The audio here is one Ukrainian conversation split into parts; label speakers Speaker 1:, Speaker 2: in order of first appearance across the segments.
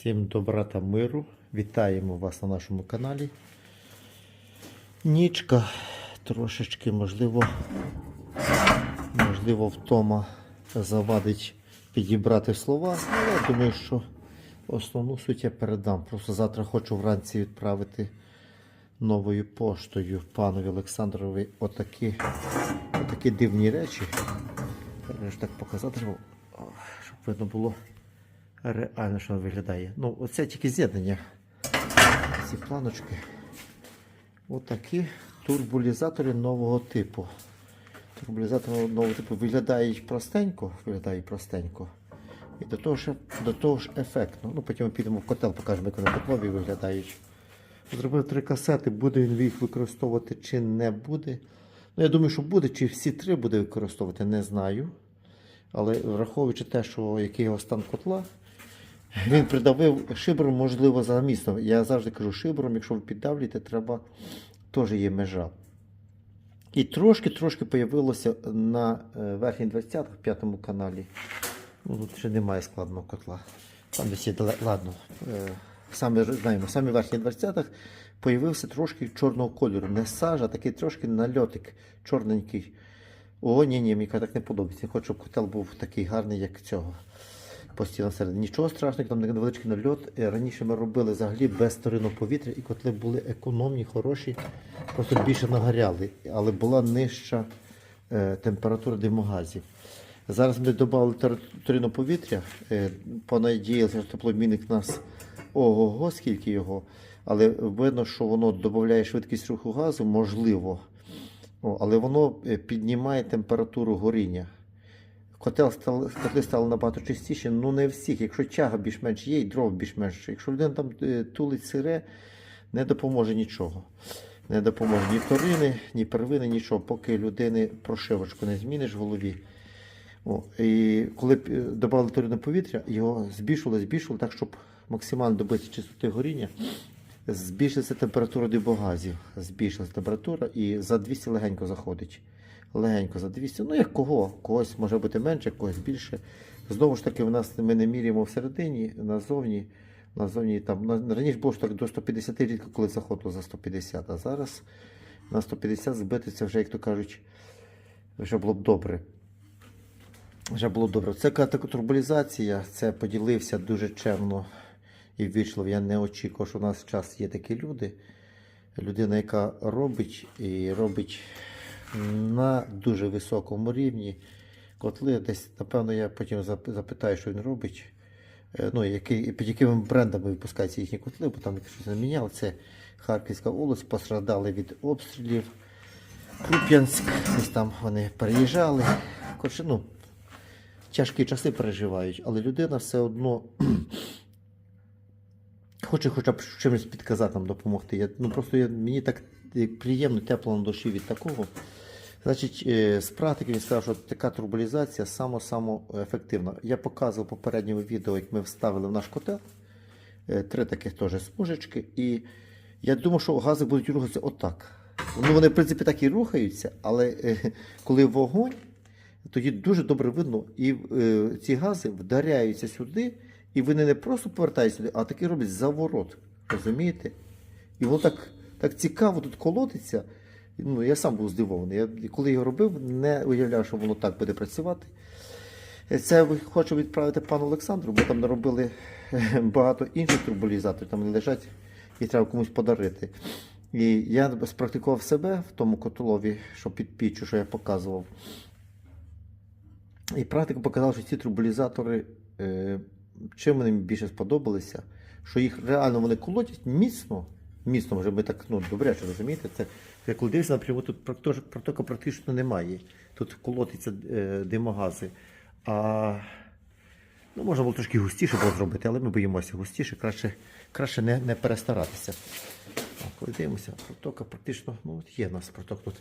Speaker 1: Всім добра та миру. Вітаємо вас на нашому каналі. Нічка трошечки, можливо, можливо, втома завадить підібрати слова. Але я думаю, що основну суть я передам. Просто завтра хочу вранці відправити новою поштою панові Олександрові отакі, отакі дивні речі. Треба ж так показати, щоб, видно було реально, що виглядає. Ну, оце тільки з'єднання. Ці планочки. Отакі турбулізатори нового типу. Турбулізатори нового типу виглядають простенько, виглядають простенько. І до того ж, до того ж ефектно. Ну, потім ми підемо в котел, покажемо, як вони теплові виглядають. Зробив три касети, буде він їх використовувати чи не буде. Ну, я думаю, що буде, чи всі три буде використовувати, не знаю. Але враховуючи те, що який його стан котла, він придавив шибром, можливо, за місто. Я завжди кажу, шибром, якщо ви піддавлюєте, треба теж є межа. І трошки-трошки появилося на е, верхніх 20 в п'ятому каналі. Ну, тут ще немає складного котла. Там десь є ладно. е, Саме знаємо, саме верхні 20-х появився трошки чорного кольору. Не сажа, а такий трошки нальотик чорненький. О, ні, ні, мені так не подобається. Я хочу, щоб котел був такий гарний, як цього. Постійно всередині. Нічого страшного, там невеличкий нальот. Е, Раніше ми робили взагалі без сторинного повітря, і котли були економні, хороші, просто більше нагоряли, але була нижча е, температура димогазів. Зараз ми додали сторинного повітря, е, понадіялися, що теплообмінник у нас ого-го, скільки його, але видно, що воно додає швидкість руху газу, можливо. Але воно піднімає температуру горіння. Котел стали, котли стали набагато чистіші, ну не всіх. Якщо тяга більш-менш є, і дров більш-менш. Якщо людина там е, тулить сире, не допоможе нічого. Не допоможе ні вторини, ні первини, нічого, поки людини прошивочку не зміниш в голові. О, і коли е, додали турне повітря, його збільшували, збільшували так, щоб максимально добити чистоти горіння. Збільшилася температура дибогазів, збільшилася температура і за 200 легенько заходить. Легенько за 200. Ну, як кого? Когось може бути менше, когось більше. Знову ж таки, в нас ми не міряємо всередині, назовні. Назовні там раніше було ж так до 150 рідко, коли заходило за 150, а зараз на 150 збити це вже, як то кажуть, вже було б добре. Вже було добре. Це така турбулізація, це поділився дуже чемно і ввічливо. Я не очікував, що у нас в час є такі люди. Людина, яка робить і робить на дуже високому рівні. Котли десь, напевно, я потім запитаю, що він робить. Е, Ну, який, під якими брендами випускаються їхні котли, бо там щось не міняло. Це Харківська область, постраждали від обстрілів. Куп'янськ, десь там вони переїжджали. Коротше, ну, тяжкі часи переживають, але людина все одно хоче хоча б чимось підказати нам допомогти. Я, ну, просто я, мені так приємно, тепло на душі від такого. Значить, з практики він сказав, що така турбулізація само-само ефективна. Я показував в попередньому відео, як ми вставили в наш котел. Е, Три таких теж смужечки. І я думав, що гази будуть рухатися отак. Ну, вони, в принципі, так і рухаються, але е, коли вогонь, тоді дуже добре видно, і е, ці гази вдаряються сюди, і вони не просто повертаються сюди, а таки роблять заворот. Розумієте? І воно так, так цікаво тут колотиться. Ну, я сам був здивований. Я коли його робив, не уявляв, що воно так буде працювати. Це хочу відправити пану Олександру, бо там наробили багато інших турбулізаторів, там вони лежать, їх треба комусь подарити. І я спрактикував себе в тому котолові, що під піччю, що я показував. І практика показала, що ці турбулізатори, е, чим мені більше сподобалися, що їх реально вони колотять міцно. Міцно, вже ми так ну, добряче розумієте. Це як дивишся напряму, тут протока практично немає. Тут колотиться е, димогази. А ну, можна було трошки густіше було зробити, але ми боїмося густіше, краще, краще не, не перестаратися. Так, коли дивимося, протока практично, ну от є в нас проток тут.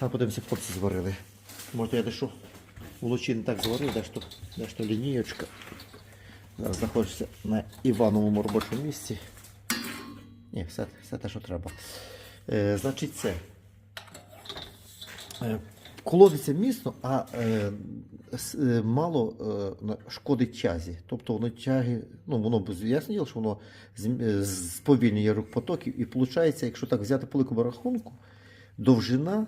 Speaker 1: А подивимося, хлопці зварили. Може, я дещо в не так зварив, дещо, дещо лінієчка. Зараз знаходишся на Івановому робочому місці. Ні, все, все те, що треба. Е, значить, це. Е, колодиться міцно, а е, е, мало е, шкодить тязі. Тобто воно тяги, ну воно ясне діло, що воно е, сповільнює рух потоків, і виходить, якщо так взяти по великому рахунку, довжина,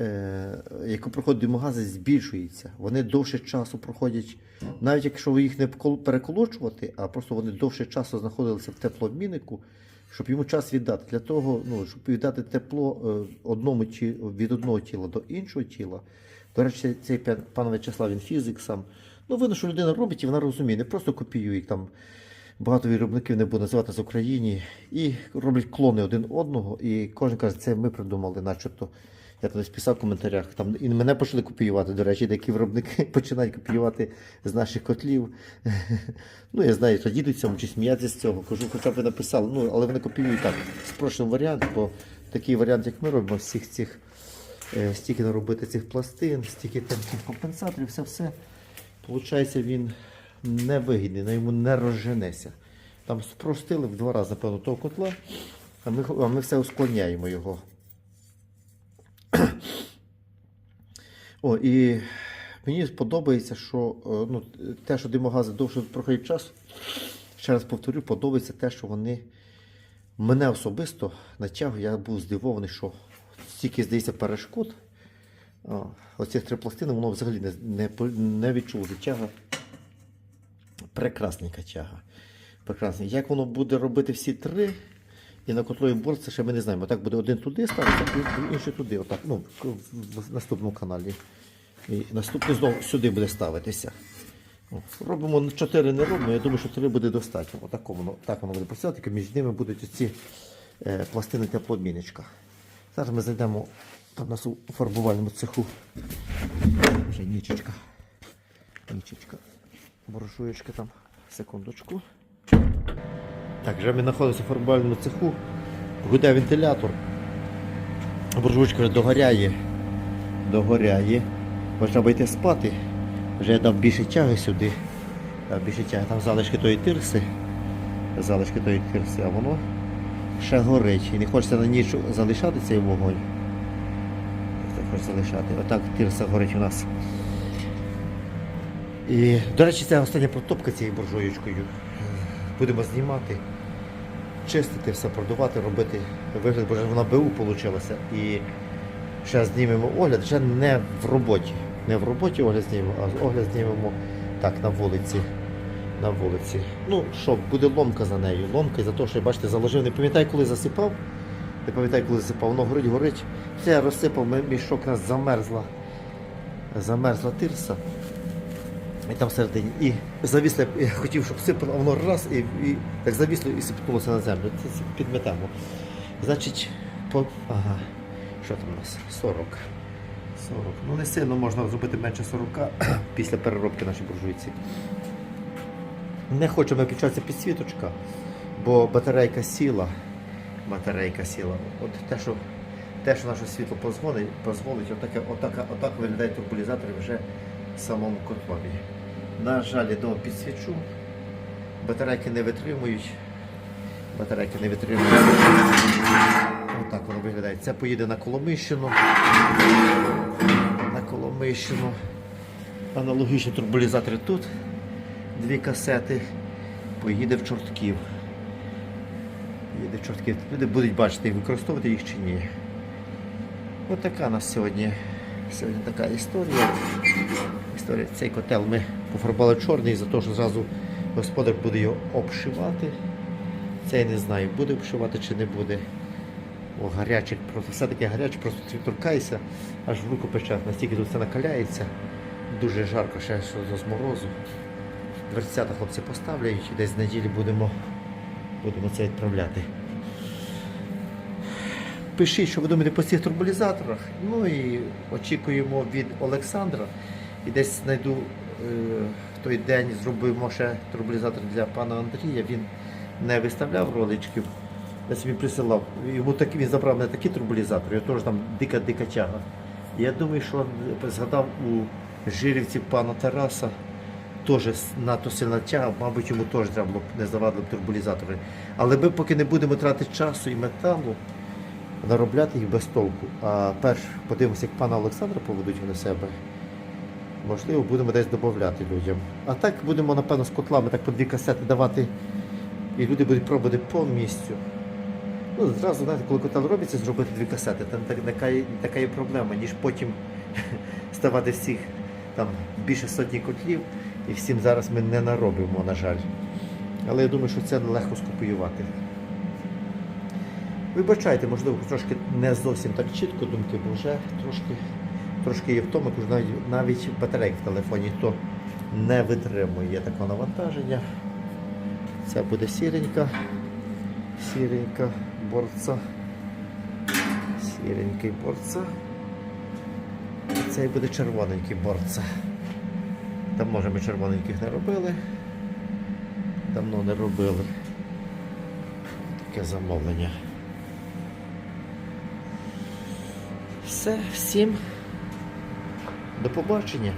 Speaker 1: е, яку проходить димогази, збільшується. Вони довше часу проходять, навіть якщо їх не переколочувати, а просто вони довше часу знаходилися в теплообміннику, щоб йому час віддати. Для того, ну, щоб віддати тепло е, одному ті, від одного тіла до іншого тіла. До речі, цей пан В'ячеслав, він фізик сам. Ну, видно, що людина робить і вона розуміє, не просто копіює там. Багато виробників не буду називати з України, і роблять клони один одного, і кожен каже, це ми придумали, начебто. Я тоді писав в коментарях, там і мене почали копіювати, до речі, деякі виробники починають копіювати з наших котлів. Ну, я знаю, радіють цьому чи сміятися з цього. Кажу, хоча б ви написали, ну, але вони копіюють так, спрощений варіант, бо такий варіант, як ми робимо, всіх цих, е, стільки наробити цих пластин, стільки там цих компенсаторів, все все. Получається, він невигідний, на йому не розженеся. Там спростили в два рази, напевно, того котла, а ми, а ми все ускладняємо його. О, і мені сподобається, що е, ну, те, що димогази довше проходять час, ще раз повторю, подобається те, що вони мене особисто натягують. Я був здивований, що стільки здається перешкод. Оці три пластини, воно взагалі не, не, не відчуло тяга. Прекрасненька тяга. Прекрасний. Як воно буде робити всі три? І на котловий борт, ще ми не знаємо. Так буде один туди ставиться, інший туди. Отак, ну, в, наступному каналі. І наступний знову сюди буде ставитися. Робимо 4 не робимо, я думаю, що 3 буде достатньо. Отако воно, так воно буде працювати, між ними будуть ці е, пластини теплообмінничка. Зараз ми зайдемо там у нас у фарбувальному цеху. Вже нічечка. Нічечка. Буржуєчка там. Секундочку. Так, вже ми знаходимося в фарбувальному цеху. Гуде вентилятор. Буржуйка вже догоряє. Догоряє. Бо треба йти спати. Вже я дав більше тяги сюди. Дав більше тяги. Там залишки тої тирси. Залишки тої тирси, а воно ще горить. І не хочеться на ніч залишати цей вогонь. Хочеться залишати. Отак тирса горить у нас. І, до речі, це остання протопка цією буржуєчкою. Будемо знімати, чистити все, продувати, робити вигляд, бо вона БУ вийшла. І ще знімемо огляд, ще не в роботі. Не в роботі огляд знімемо, а огляд знімемо так, на вулиці. На вулиці. Ну що, буде ломка за нею. Ломка за те, що бачите, заложив, не пам'ятаю, коли засипав. Не пам'ятаю, коли засипав, воно горить, горить. Все, я розсипав, мішок нас замерзла. Замерзла тирса. І там всередині. І завісло, я хотів, щоб сипало, воно раз і, і так завісло і сипнулося на землю. Це підметемо. Значить, по. Ага. Що там у нас? 40. 40. Ну не сильно можна зробити менше 40 після переробки нашій буржуйці. Не хочемо виключатися підсвіточка, бо батарейка сіла. Батарейка сіла. От те, що, те, що наше світло дозволить, отаке, отака, отак виглядають турбулізатори вже в самому котлові. На жаль, я дома підсвічу. Батарейки не витримують. Батарейки не витримують. Отак воно виглядає. Це поїде на Коломищину. На Коломищину. Аналогічні турбулізатори тут. Дві касети. Поїде в чортків. Їде в чортків. Люди будуть бачити, використовувати їх чи ні. Ось така у нас сьогодні. Сьогодні така історія. Історія. Цей котел ми пофарбували чорний за те, що зразу господар буде його обшивати. Цей не знаю, буде обшивати чи не буде. О, гарячий, просто все-таки гарячий, просто торкайся, аж в руку пече, настільки тут все накаляється. Дуже жарко, ще з морозу. Дверцята хлопці поставляють, і десь з неділі будемо, будемо це відправляти. Пишіть, що ви думаєте по цих турбулізаторах. Ну і очікуємо від Олександра. І десь знайду в той день зробимо ще турбулізатор для пана Андрія. Він не виставляв роличків. Я собі присилав. Йому так, він забрав мене такі турбулізатори, його теж там дика-дика тяга. Я думаю, що згадав у Жирівці пана Тараса. Теж надто сильна тяга, мабуть, йому теж треба було не завадили б турбулізатори. Але ми поки не будемо тратити часу і металу, наробляти їх без толку. А перш подивимося, як пана Олександра поведуть вони себе. Можливо, будемо десь додати людям. А так будемо, напевно, з котлами так по дві касети давати, і люди будуть пробувати по місцю. Ну, зразу, знаєте, коли котел робиться, зробити дві касети, там така, така є проблема, ніж потім ставати всіх там більше сотні котлів, і всім зараз ми не наробимо, на жаль. Але я думаю, що це легко скопіювати. Вибачайте, можливо, трошки не зовсім так чітко думки, бо вже трошки, трошки є тому навіть, навіть батарейка в телефоні то не витримує такого навантаження. Це буде сіренька, сіренька борца, сіренький борца. І буде червоненький борца. Давно вже ми червоненьких не робили. Давно не робили. Таке замовлення. Все, всім. До побачення.